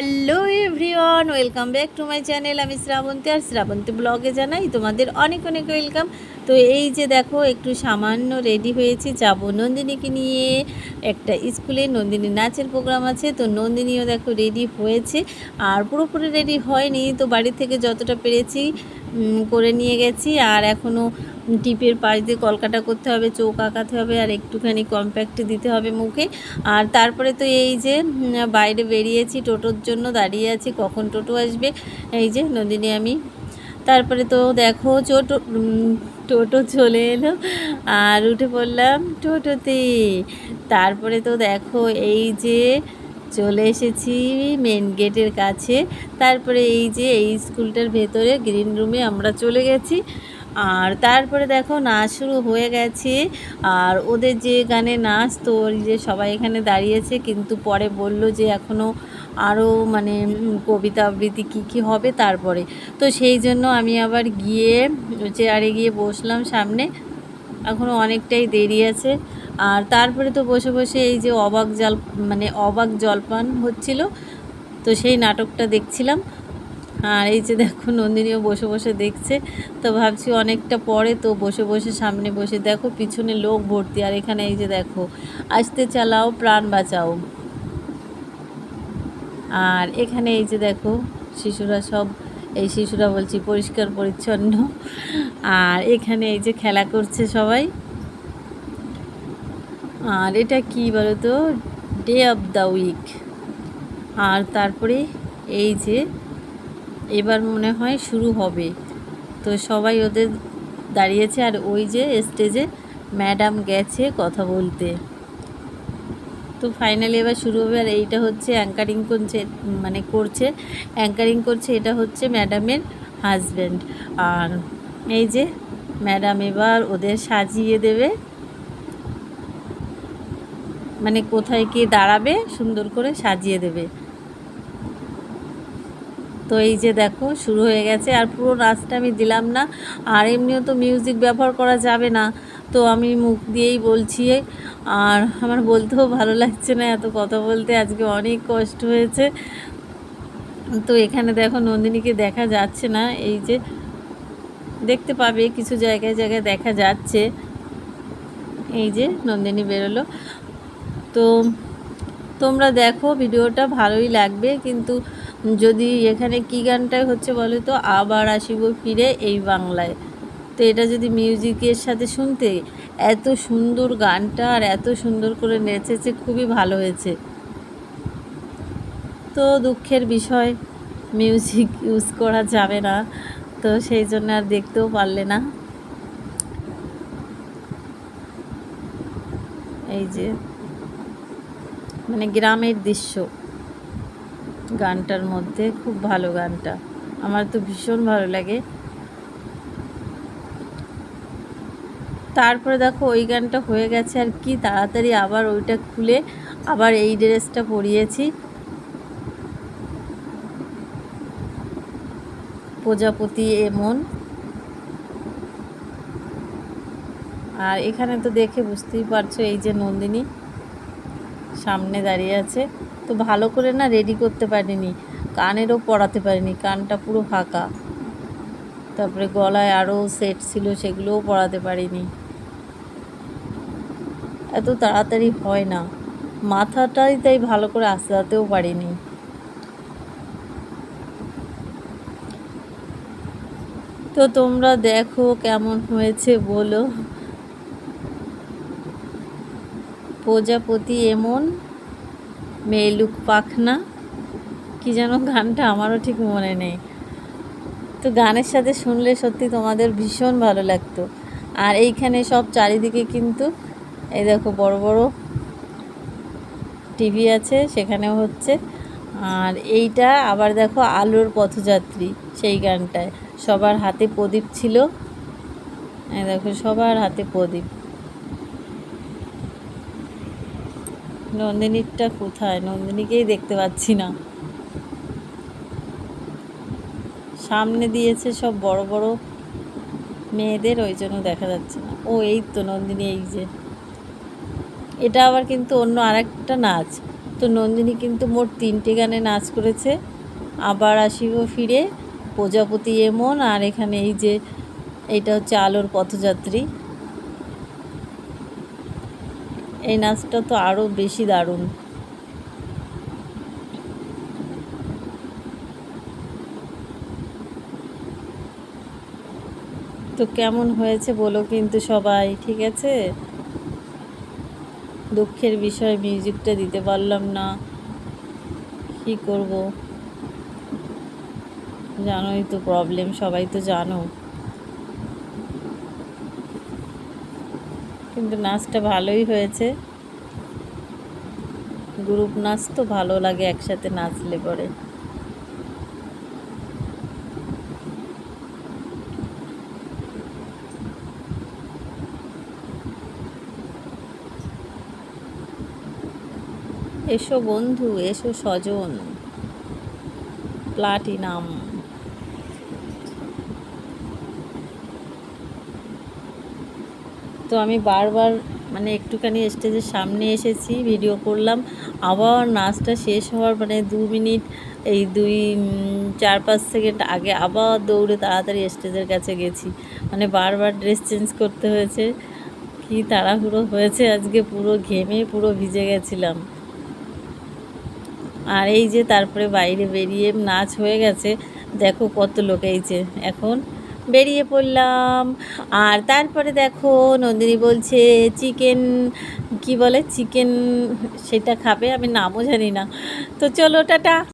Hello everyone welcome back to my channel আমি শ্রাবন্তী আর শ্রাবন্তী ব্লগে জানাই তোমাদের অনেক অনেক ওয়েলকাম তো এই যে দেখো, একটু সামান্য রেডি হয়েছে যাব নন্দিনীকে নিয়ে। একটা স্কুলে নন্দিনী নাচের প্রোগ্রাম আছে, তো নন্দিনীও দেখো রেডি হয়েছে। আর পুরোপুরি রেডি হয়নি, তো বাড়ি থেকে যতটা পেরেছি করে নিয়ে গেছি। আর এখনও টিপের পাশ দিয়ে কলকাটা করতে হবে চোখ আঁকাতে হবে আর একটুখানি কম্প্যাক্ট দিতে হবে মুখে। আর তারপরে তো এই যে বাইরে বেরিয়েছি টোটোর জন্য দাঁড়িয়ে আছি কখন টোটো আসবে এই যে নদিনী আমি। তারপরে তো দেখো উম, টোটো চলে এলো আর উঠে পড়লাম টোটোতে। তারপরে তো দেখো এই যে চলে এসেছি মেন গেটের কাছে। তারপরে এই যে এই স্কুলটার ভেতরে গ্রিন রুমে আমরা চলে গেছি। আর তারপরে দেখো নাচ শুরু হয়ে গেছে। আর ওদের যে গানে নাচ তো যে সবাই এখানে দাঁড়িয়েছে, কিন্তু পরে বলল যে এখনও আরও মানে কবিতা আবৃত্তি কী কী হবে তারপরে। তো সেই জন্য আমি আবার গিয়ে চেয়ারে গিয়ে বসলাম সামনে। এখনও অনেকটাই দেরি আছে। আর তারপরে তো বসে বসে এই যে অবাক জল মানে অবাক জলপান হচ্ছিল, তো সেই নাটকটা দেখছিলাম। আর এই যে দেখো নন্দিনীও বসে বসে দেখছে, তো ভাবছি অনেকটা পরে তো বসে বসে সামনে বসে দেখো পিছনে লোক ভর্তি। আর এখানে এই যে দেখো, আসতে চালাও, প্রাণ বাঁচাও। আর এখানে এই যে দেখো শিশুরা সব, এই শিশুরা বলছি পরিষ্কার পরিচ্ছন্ন। আর এখানে এই যে খেলা করছে সবাই। আর এটা কি বলো তো ডে অফ দ্য উইক আর তারপরে এই যে এবার মনে হয় শুরু হবে। তো সবাই ওদের দাঁড়িয়েছে আর ওই যে স্টেজে ম্যাডাম গেছে কথা বলতে। তো ফাইনালি এবার শুরু হবে আর এইটা হচ্ছে অ্যাঙ্কারিং করছে মানে করছে অ্যাঙ্কারিং করছে এটা হচ্ছে ম্যাডামের হাজব্যান্ড আর এই যে ম্যাডাম এবার ওদের সাজিয়ে দেবে। মানে কোথায় কে দাঁড়াবে, সুন্দর করে সাজিয়ে দেবে। তো এই যে দেখো, শুরু হয়ে গেছে। আর পুরো নাচটা আমি দিলাম না। আর এমনিও তো মিউজিক ব্যবহার করা যাবে না। তো আমি মুখ দিয়েই বলছি। আর আমার বলতেও ভালো লাগছে না এত কথা বলতে। আজকে অনেক কষ্ট হয়েছে। তো এখানে দেখো, নন্দিনীকে দেখা যাচ্ছে না। এই যে দেখতে পাবে, কিছু জায়গায় জায়গায় দেখা যাচ্ছে। এই যে নন্দিনী বেরোলো। তো তোমরা দেখো, ভিডিওটা ভালোই লাগবে। কিন্তু যদি এখানে কী গানটাই হচ্ছে বলো তো, আবার আসিব ফিরে এই বাংলায়। তো এটা যদি মিউজিকের সাথে শুনতে এত সুন্দর গানটা আর এত সুন্দর করে নেচেছে, খুবই ভালো হয়েছে। তো দুঃখের বিষয় মিউজিক ইউজ করা যাবে না। তো সেই জন্য আর দেখতেও পারলে না। এই যে মানে গ্রামের দৃশ্য। গানটার মধ্যে খুব ভালো গানটা। আমার তো ভীষণ ভালো লাগে। তারপরে দেখো, ওই গানটা হয়ে গেছে আর কি, তাড়াতাড়ি আবার ওইটা খুলে আবার এই ড্রেসটা পরিয়েছি। প্রজাপতি এমন আর এখানে তো দেখে বুঝতেই পারছ, এই যে নন্দিনী। সামনে দাঁড়িয়ে আছে। তো ভালো করে না রেডি করতে পারিনি। কানেরও পরাতে পারিনি, কানটা পুরো ফাঁকা। তারপরে গলায় আরও সেট ছিল, সেগুলোও পরাতে পারিনি। এত তাড়াতাড়ি হয় না। মাথাটাই তাই ভালো করে আসাতেও পারিনি। তো তোমরা দেখো কেমন হয়েছে, বলো। প্রজাপতি এমন? মেলুক পাখনা? কি যেন গানটা আমারও ঠিক মনে নেই। তো গানের সাথে শুনলে সত্যি তোমাদের ভীষণ ভালো লাগতো। আর এইখানে সব চারিদিকে কিন্তু এই দেখো বড় বড় টিভি আছে, সেখানেও হচ্ছে। আর এইটা আবার দেখো আলোর পথযাত্রী সেই গানটায়। সবার হাতে প্রদীপ ছিল। দেখো সবার হাতে প্রদীপ। নন্দিনীরটা কোথায়? নন্দিনীকেই দেখতে পাচ্ছি না। সামনে দিয়েছে সব বড় বড় মেয়েদের, ওই জন্য দেখা যাচ্ছে না। ও, এই তো নন্দিনী, এই যে। এটা আবার কিন্তু অন্য আরেকটা নাচ। তো নন্দিনী কিন্তু মোট তিনটে গানে নাচ করেছে। আবার আসিব ফিরে প্রজাপতি এমন, আর এখানে এই যে, এটা হচ্ছে আলোর পথযাত্রী। এই নাচটা তো আরও বেশি দারুণ। তো কেমন হয়েছে বলো কিন্তু সবাই, ঠিক আছে? দুঃখের বিষয়, মিউজিকটা দিতে পারলাম না। কি করব? জানোই তো প্রবলেম সবাই তো জানো। কিন্তু নাচটা ভালোই হয়েছে। গ্রুপ নাচ তো ভালো লাগে একসাথে নাচলে পরে। এসো বন্ধু, এসো স্বজন। প্লাটিনাম। তো আমি বারবার মানে একটুখানি স্টেজের সামনে এসেছি ভিডিও করলাম। আবার নাচটা শেষ হওয়ার মানে দু মিনিট, এই দুই চার, পাঁচ সেকেন্ড আগে আবার দৌড়ে তাড়াতাড়ি স্টেজের কাছে গেছি। মানে বারবার ড্রেস চেঞ্জ করতে হয়েছে। কি তাড়াহুড়ো হয়েছে আজকে, পুরো ঘেমে পুরো ভিজে গেছিলাম। আর এই যে তারপরে বাইরে বেরিয়ে নাচ হয়ে গেছে, দেখো কত লোক, এই যে এখন বেরিয়ে পড়লাম। আর তারপরে দেখো নন্দিনী বলছে চিকেন কি বলে? চিকেন সেটা খাবে? আমি নামও জানি না। তো চলো, টাটা।